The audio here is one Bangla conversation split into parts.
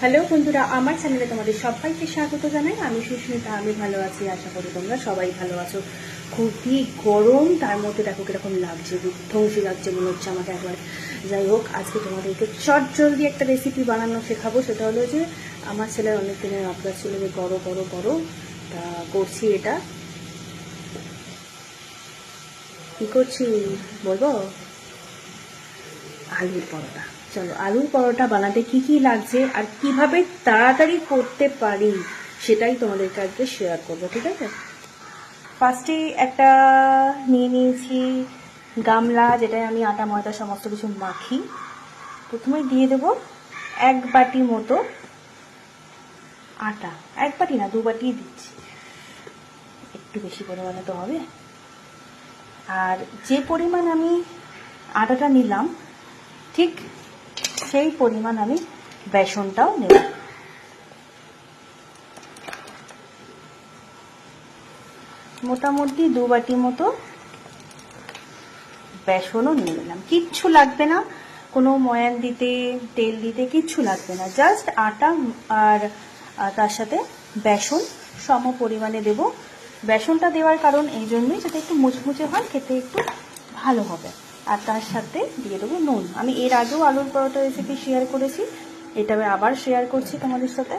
হ্যালো বন্ধুরা, আমার চ্যানেলে তোমাদের সবাইকে স্বাগত জানাই। আমি সুস্মিতা, আমি ভালো আছি, আশা করি তোমরা সবাই ভালো আছো। খুবই গরম, তার মধ্যে দেখো কীরকম লাগছে বিধ্বংসী লাগছে মনে হচ্ছে আমাকে একবার। যাই হোক, আজকে তোমাদেরকে চট জলদি একটা রেসিপি বানানো শেখাবো। সেটা হলো যে, আমার ছেলের অনেক দিনের আবদার ছিল যে বড় বড় বড় তা করছি এটা। কি করছি বলব? আলুর পরোটা। চলো, আলুর পরোটা বানাতে কি কি লাগছে আর কীভাবে তাড়াতাড়ি করতে পারি সেটাই তোমাদের কাছে শেয়ার করব, ঠিক আছে? ফার্স্টে একটা নিয়ে নিয়েছি গামলা, যেটায় আমি আটা, ময়দা সমস্ত কিছু মাখি। প্রথমে দিয়ে দেব এক বাটি মতো আটা। এক বাটি না, দু বাটি দিচ্ছি। একটু বেশি পরিমাণে তো হবে। আর যে পরিমাণ আমি আটাটা নিলাম, ঠিক সেই পরিমাণ আমি বেসনটাও নেব। মোটামুটি দু বাটি মতো বেসনও নিয়ে নিলাম। কিচ্ছু লাগবে না, কোনো ময়ান দিতে, তেল দিতে কিচ্ছু লাগবে না। জাস্ট আটা আর তার সাথে বেসন সম পরিমাণে দেব। বেসনটা দেওয়ার কারণ এই জন্যই, যাতে একটু মুচমুচে হয়, খেতে একটু ভালো হবে। আর তার সাথে দিয়ে দেবো নুন। আমি এর আগেও আলুর পরোটা রেসিপি শেয়ার করেছি। এটা আমি আবার শেয়ার করছি তোমাদের সাথে।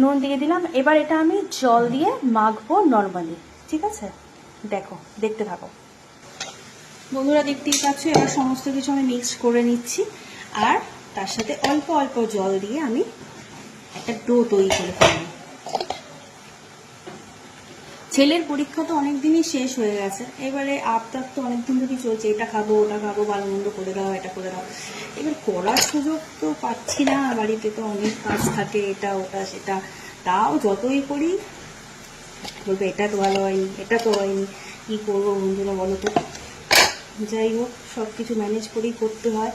নুন দিয়ে দিলাম। এবার এটা আমি জল দিয়ে মাখবো নর্মালি ঠিক আছে? দেখো, দেখতে থাকো। বন্ধুরা দেখতেই পাচ্ছ, এবার সমস্ত কিছু আমি মিক্স করে নিচ্ছি। আর তার সাথে অল্প অল্প জল দিয়ে আমি একটা ডো তৈরি করে ফেলব। ছেলের পরীক্ষা তো অনেক দিনই শেষ হয়ে গেছে। এবারে আবদার তো অনেক দিন ধরেই চলছে, এটা খাব, ওটা খাব ভালো মন্দ করে দাও, এটা করে দাও। এবার করার সুযোগ তো পাচ্ছি না, বাড়িতে তো অনেক কাজ থাকে, এটা, ওটা, সেটা। তাও যতই করি, বলবে, এটা তো ভালো হয়নি, এটা তো হয়নি, কী করব বন্ধুরা বলো তো? যাই হোক সব কিছু ম্যানেজ করেই করতে হয়।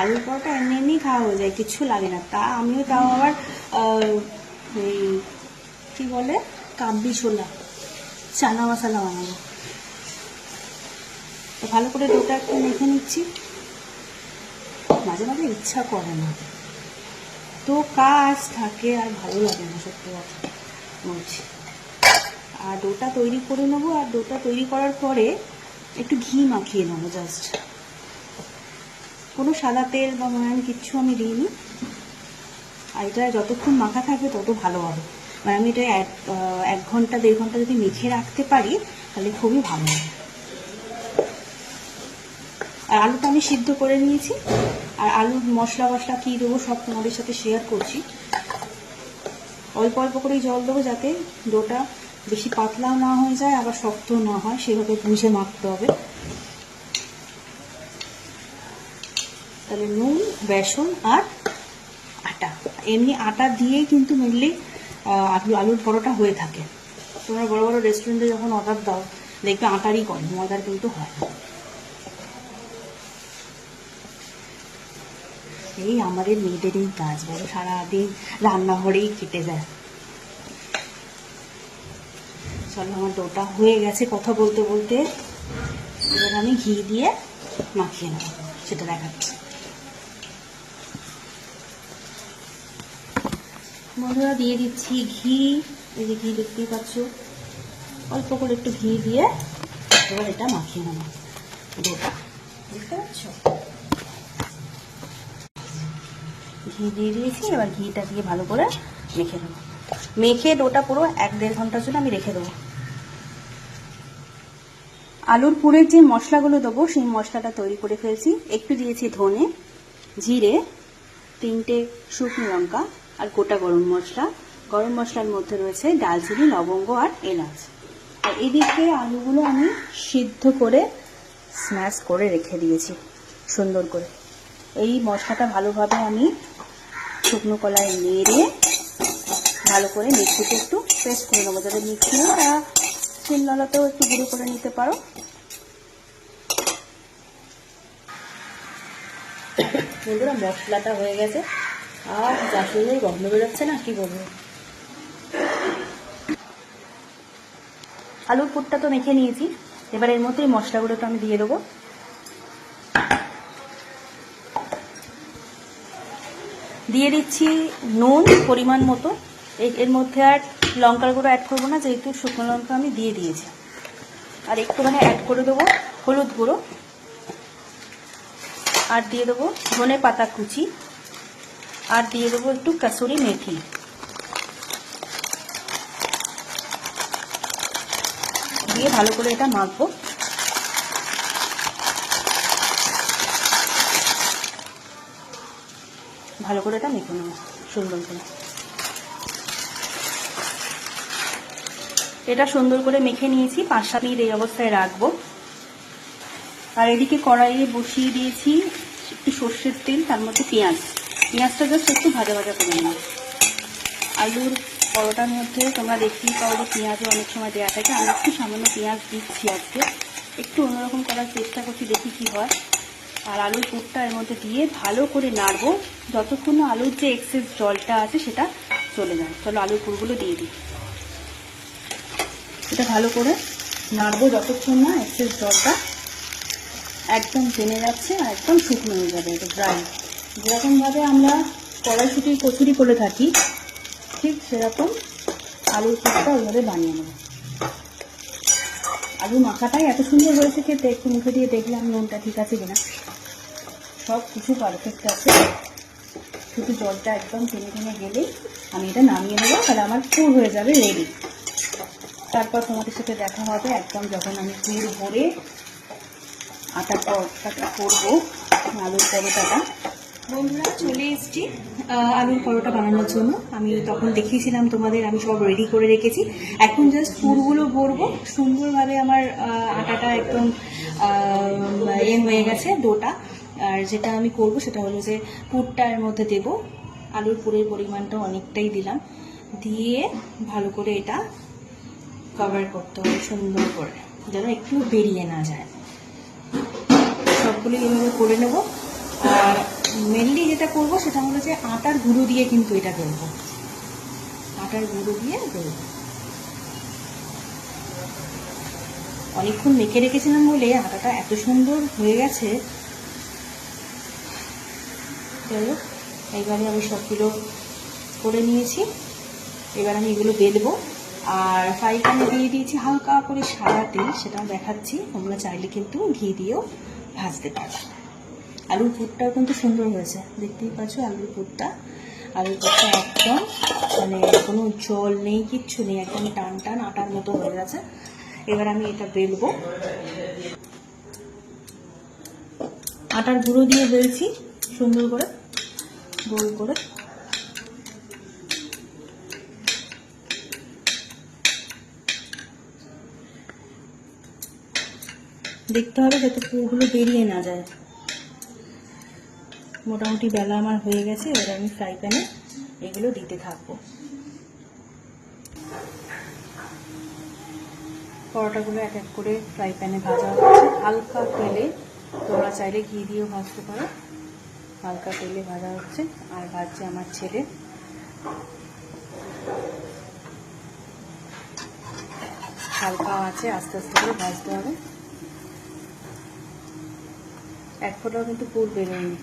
আলুর পরোটা এমনি এমনি খাওয়া হয়ে যায় কিচ্ছু লাগে না। তা আমিও তাও আবার এই, কি বলে? কাবলি ছোলা। চানা মশলা বানাবো। তো ভালো করে ডোটা একটু মেখে নিচ্ছি। মাঝে মাঝে ইচ্ছা করে না। তো কাজ থাকে আর ভালো লাগে না সত্যি কথা বলছি। আর ডোটা তৈরি করে নেব আর ডোটা তৈরি করার পরে একটু ঘি মাখিয়ে নেব জাস্ট কোনো সাদা তেল বা ময়ান কিচ্ছু আমি দিইনি। আর এটা যতক্ষণ মাখা থাকবে তত ভালো হবে। মানে আমি এটা এক এক ঘণ্টা, দেড় ঘণ্টা যদি মেখে রাখতে পারি, তাহলে খুবই ভালো আর আলুটা আমি সিদ্ধ করে নিয়েছি। আর আলুর মশলা মশলা কী দেবো সব তোমাদের সাথে শেয়ার করছি। অল্প অল্প করেই জল দেবো যাতে ডোটা বেশি পাতলাও না হয়ে যায়, আবার শক্ত না হয়, সেভাবে বুঝে মাখতে হবে। তাহলে নুন, বেসন আর আটা। এমনি আটা দিয়েই কিন্তু মেনলি আলু আলুর পরোটা হয়ে থাকে। তোমরা বড় বড় রেস্টুরেন্টে যখন অর্ডার দাও, দেখবে আটারই করে ময়দার কিন্তু হয় এই আমাদের মেয়েদেরই কাজ, বলো, সারাদিন রান্নাঘরেই কেটে যায়। চলো, আমার ডোটা হয়ে গেছে কথা বলতে বলতে। এবার আমি ঘি দিয়ে মাখিয়ে নেব, সেটা দেখাচ্ছি। বন্ধুরা দিয়ে দিচ্ছি ঘি। এই যে ঘি দেখতেই পাচ্ছ। অল্প করে একটু ঘি দিয়ে এবার এটা মাখিয়ে নেব। ডোটা দেখতে পাচ্ছ? ঘি দিয়ে দিয়েছি, এবার ঘিটা দিয়ে ভালো করে মেখে দেবো মেখে ডোটা পুরো এক দেড় ঘণ্টার জন্য আমি রেখে দেবো। আলুর পুরের যে মশলাগুলো দেবো, সেই মশলাটা তৈরি করে ফেলছি। একটু দিয়েছি ধনে, জিরে, তিনটে শুকনো লঙ্কা আর গোটা গরম মশলা। গরম মশলার মধ্যে রয়েছে ডালচিনি লবঙ্গ আর এলাচ। আর এদিকে আলুগুলো আমি সিদ্ধ করে স্ম্যাশ করে রেখে দিয়েছি, সুন্দর করে। এই মশলাটা ভালোভাবে আমি শুকনো কলায় নেড়ে ভালো করে মিক্সিতে একটু পেস্ট করে নেব যাদের মিক্সি নেই তারা শিলনোড়াতেও একটু গুঁড়ো করে নিতে পারো। বন্ধুরা, মশলাটা হয়ে গেছে। আর যা সুন্দর গন্ধ বেরোচ্ছে না, কি বলব? আলুর পুরটা তো মেখে নিয়েছি। এবার এর মধ্যে মশলাগুলোকে আমি দিয়ে দেবো। দিয়ে দিচ্ছি নুন পরিমাণ মতো। এর মধ্যে আর লঙ্কার গুঁড়ো অ্যাড করব না, যেহেতু শুকনো লঙ্কা আমি দিয়ে দিয়েছি। আর একটুখানি অ্যাড করে দেবো হলুদ গুঁড়ো। আর দিয়ে দেবো ধনে পাতা কুচি। আর দিয়ে দেবো একটু কাসুরি মেথি। দিয়ে ভালো করে এটা মাখবো। ভালো করে এটা মেখে নেব, সুন্দর করে। এটা সুন্দর করে মেখে নিয়েছি, পাঁচ সাত মিনিট এই অবস্থায় রাখব। আর এদিকে কড়াইয়ে বসিয়ে দিয়েছি একটু সর্ষের তেল, তার মধ্যে পেঁয়াজ। পেঁয়াজটা জাস্ট একটু ভাজা ভাজা করে নেব। আলুর পরোটার মধ্যে তোমরা দেখতেই পাও যে পেঁয়াজও অনেক সময় দেওয়া থাকে। আমি একটু সামান্য পেঁয়াজ দিচ্ছি আজকে। একটু অন্যরকম করার চেষ্টা করছি, দেখি কি হয়। আর আলুর পুরটা এর মধ্যে দিয়ে ভালো করে নাড়বো। যতক্ষণ না আলুর যে এক্সেস জলটা আছে সেটা চলে যায়। চলো আলুর পুরগুলো দিয়ে দিই। এটা ভালো করে নাড়বো যতক্ষণ না এক্সেস জলটা একদম টেনে যাচ্ছে আর একদম শুকনো হয়ে যাবে, এটা ড্রাই যেরকমভাবে আমরা কড়াইশুটির কচুরি করে থাকি, ঠিক সেরকম আলুর পুরটা ওইভাবে বানিয়ে নেব। আলু মাখাটাই এত সুন্দর হয়েছে খেতে, একটু মুখে দিয়ে দেখলাম নুনটা ঠিক আছে কিনা। সব কিছু পারফেক্ট আছে। শুধু জলটা একদম টেনে টেনে গেলেই আমি এটা নামিয়ে নেব, তাহলে আমার পুর হয়ে যাবে রেডি তারপর তোমাদের সাথে দেখা হবে একদম যখন আমি পুর ভরে আটার পরোটাটা করব, আলুর পরোটাটা। বন্ধুরা, চলে এসছি আলুর পরোটা বানানোর জন্য। আমি তখন দেখিয়েছিলাম তোমাদের, আমি সব রেডি করে রেখেছি। এখন জাস্ট পুরগুলো ভরবো। সুন্দরভাবে আমার আটাটা একদম এ হয়ে গেছে, ডোটা। আর যেটা আমি করব সেটা হলো যে পুরটা এর মধ্যে দেব। আলুর পুরের পরিমাণটা অনেকটাই দিলাম। দিয়ে ভালো করে এটা কভার করতে হবে সুন্দর করে, যেন একটু বেরিয়ে না যায়। সবগুলো এইভাবে করে নেব। আর মেনলি যেটা করব সেটা হলো যে আটার গুঁড়ো দিয়ে কিন্তু এটা করব আটার গুঁড়ো দিয়ে দেবো অনেকক্ষণ মেখে রেখেছিলাম বলে আটাটা এত সুন্দর হয়ে গেছে। হোক, এইবারে আমি সবগুলো করে নিয়েছি। এবার আমি এগুলো বেলবো। আর ফ্রাই প্যানে দিয়ে দিয়েছি হালকা করে সাদা তেল সেটা দেখাচ্ছি। তোমরা চাইলে কিন্তু ঘি দিয়েও ভাজতে পারো। আলুর পুরটাও কিন্তু সুন্দর হয়েছে। দেখতেই পাচ্ছ আলুর পুরটা। আলুর পুরটা একদম মানে কোনো জল নেই, কিচ্ছু নেই, একদম টান টান আটার মতো হয়ে গেছে। এবার আমি এটা বেলবো। আটার গুঁড়ো দিয়ে বেলছি, সুন্দর করে, গোল করে। দেখতে হবে যাতে পুরোগুলো বেরিয়ে না যায়। মোটামুটি বেলা আমার হয়ে গেছে, এবার আমি ফ্রাই প্যানে এগুলো দিতে থাকব। পরোটাগুলো এক এক করে ফ্রাই প্যানে ভাজা হচ্ছে হালকা তেলে, তোমরা চাইলে ঘি দিয়েও ভাজতে পারো। হালকা তেলে ভাজা হচ্ছে, আর ভাজছে আমার ছেলে। হালকা আছে, আস্তে আস্তে করে ভাজতে হবে। এক ফোঁটাও কিন্তু পুর বেরোয়নি।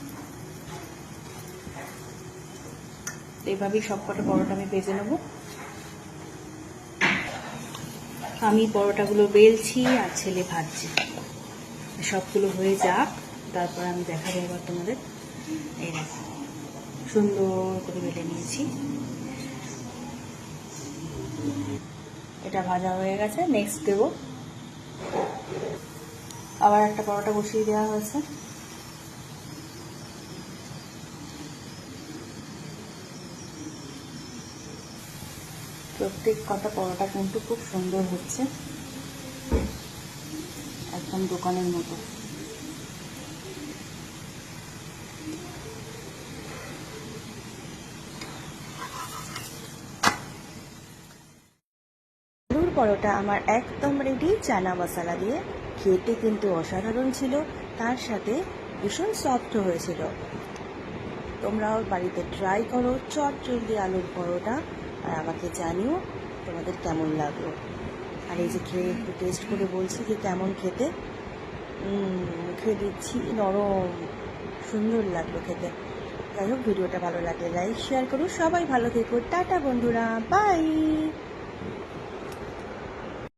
এইভাবেই সব কটা পরোটা আমি ভেজে নেব। আমি পরোটাগুলো বেলছি আর ছেলে ভাজছে। সবগুলো হয়ে যাক, তারপর আমি দেখাবো এবার তোমাদের। এই দেখো, সুন্দর করে বেলে নিয়েছি। এটা ভাজা হয়ে গেছে নেক্সট দেবো। আবার একটা পরোটা বসিয়ে দেওয়া হয়েছে। প্রত্যেক কটা পরোটা কিন্তু খুব সুন্দর হচ্ছে। একদম দোকানের মতো। পরোটা আমার একদম রেডি চানা মশলা দিয়ে। খেতে কিন্তু অসাধারণ ছিল, তার সাথে ভীষণ সফট হয়েছিল। তোমরাও বাড়িতে ট্রাই করো, চট জলদি আলুর পরোটা। আর আমাকে জানিও তোমাদের কেমন লাগল। আর এই যে খেয়ে একটু টেস্ট করে বলছি যে কেমন খেতে। খেয়ে দিচ্ছি নরম, সুন্দর লাগল খেতে। যাই হোক, ভিডিওটা ভালো লাগলে লাইক শেয়ার করুন সবাই ভালো থেকো। টাটা বন্ধুরা বাই